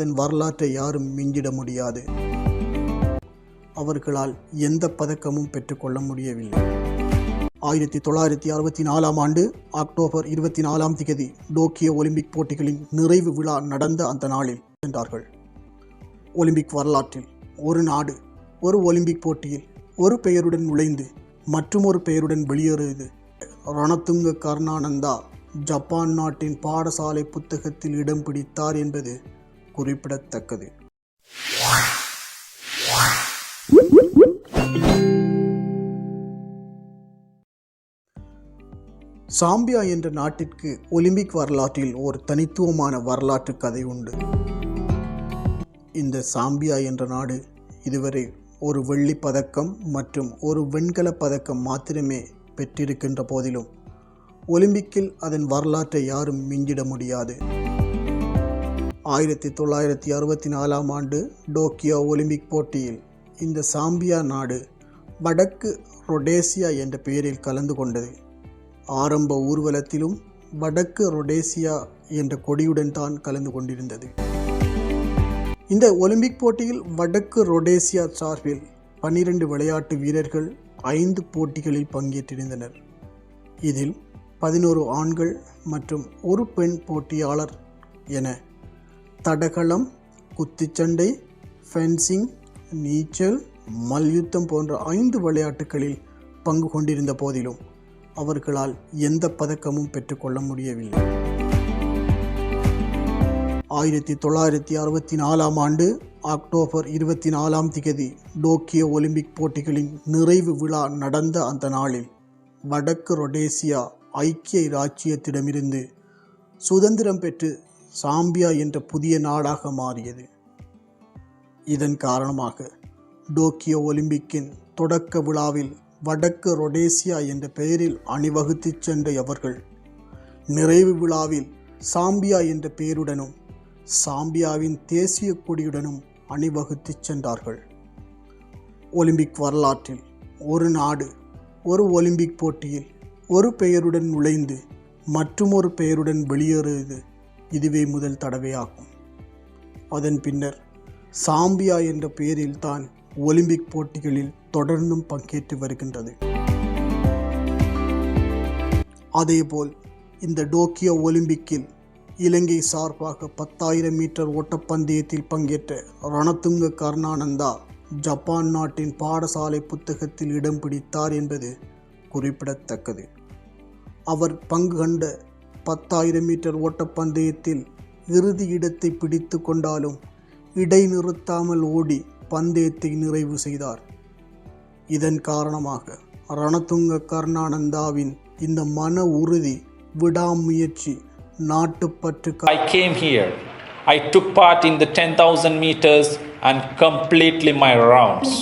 அதன் வரலாற்றை யாரும் மிஞ்சிட முடியாது. அவர்களால் எந்த பதக்கமும் பெற்றுக்கொள்ள முடியவில்லை. ஆயிரத்தி தொள்ளாயிரத்தி அறுபத்தி நாலாம் ஆண்டு அக்டோபர் இருபத்தி நாலாம் திகதி டோக்கியோ ஒலிம்பிக் போட்டிகளின் நிறைவு விழா நடந்த அந்த நாளில் சென்றார்கள். ஒலிம்பிக் வரலாற்றில் ஒரு நாடு ஒரு ஒலிம்பிக் போட்டியில் ஒரு பெயருடன் நுழைந்து மற்றுமொரு பெயருடன் வெளியேறியது ரணத்துங்க கருணானந்தா. ஜப்பான் நாட்டின் பாடசாலை புத்தகத்தில் இடம் பிடித்தார் என்பது குறிப்பிடத்தக்கது. சாம்பியா என்ற நாட்டிற்கு ஒலிம்பிக் வரலாற்றில் ஒரு தனித்துவமான வரலாற்று கதை உண்டு. இந்த சாம்பியா என்ற நாடு இதுவரை ஒரு வெள்ளி பதக்கம் மற்றும் ஒரு வெண்கல பதக்கம் மாத்திரமே பெற்றிருக்கின்ற போதிலும் ஒலிம்பிக்கில் அதன் வரலாற்றை யாரும் மிஞ்சிட முடியாது. ஆயிரத்தி தொள்ளாயிரத்தி அறுபத்தி நாலாம் ஆண்டு டோக்கியோ ஒலிம்பிக் போட்டியில் இந்த சாம்பியா நாடு வடக்கு ரொடேசியா என்ற பெயரில் கலந்து கொண்டது. ஆரம்ப ஊர்வலத்திலும் வடக்கு ரொடேசியா என்ற கொடியுடன் தான் கலந்து கொண்டிருந்தது. இந்த ஒலிம்பிக் போட்டியில் வடக்கு ரொடேசியா சார்பில் பன்னிரண்டு விளையாட்டு வீரர்கள் ஐந்து போட்டிகளில் பங்கேற்றிருந்தனர். இதில் பதினோரு ஆண்கள் மற்றும் ஒரு பெண் போட்டியாளர் என தடகளம் குத்துச்சண்டை ஃபென்சிங் நீச்சல் மல்யுத்தம் போன்ற ஐந்து விளையாட்டுகளில் பங்கு கொண்டிருந்த போதிலும் அவர்களால் எந்த பதக்கமும் பெற்றுக்கொள்ள முடியவில்லை. ஆயிரத்தி தொள்ளாயிரத்தி அறுபத்தி நாலாம் ஆண்டு அக்டோபர் இருபத்தி நாலாம் திகதி டோக்கியோ ஒலிம்பிக் போட்டிகளின் நிறைவு விழா நடந்த அந்த நாளில் வடக்கு ரொடேசியா ஐக்கிய இராச்சியத்திடமிருந்து சுதந்திரம் பெற்று சாம்பியா என்ற புதிய நாடாக மாறியது. இதன் காரணமாக டோக்கியோ ஒலிம்பிக்கின் தொடக்க விழாவில் வடக்கு ரொடேசியா என்ற பெயரில் அணிவகுத்துச் சென்ற அவர்கள் நிறைவு விழாவில் சாம்பியா என்ற பெயருடனும் சாம்பியாவின் தேசிய கொடியுடனும் அணிவகுத்துச் சென்றார்கள். ஒலிம்பிக் வரலாற்றில் ஒரு நாடு ஒரு ஒலிம்பிக் போட்டியில் ஒரு பெயருடன் நுழைந்து மற்றுமொரு பெயருடன் வெளியேறுவது இதுவே முதல் தடவையாகும். அதன் பின்னர் சாம்பியா என்ற பெயரில் தான் ஒலிம்பிக் போட்டிகளில் தொடர்ந்தும் பங்கேற்று வருகின்றது. அதேபோல் இந்த டோக்கியோ ஒலிம்பிக்கில் இலங்கை சார்பாக பத்தாயிரம் மீட்டர் ஓட்டப்பந்தயத்தில் பங்கேற்ற ரணத்துங்க கருணானந்தா ஜப்பான் நாட்டின் பாடசாலை புத்தகத்தில் இடம் பிடித்தார் என்பது குறிப்பிடத்தக்கது. அவர் பங்கு கண்ட பத்தாயிரம் மீட்டர் ஓட்டப்பந்தயத்தில் இறுதி இடத்தை பிடித்து கொண்டாலும் இடைநிறுத்தாமல் ஓடி பந்தயத்தை நிறைவு செய்தார். இதன் காரணமாக ரணதுங்க கருணானந்தாவின் இந்த மன உறுதி விடாமுயற்சி நாட்டுப்பற்று I came here I took part in the ten thousand meters and completely my rounds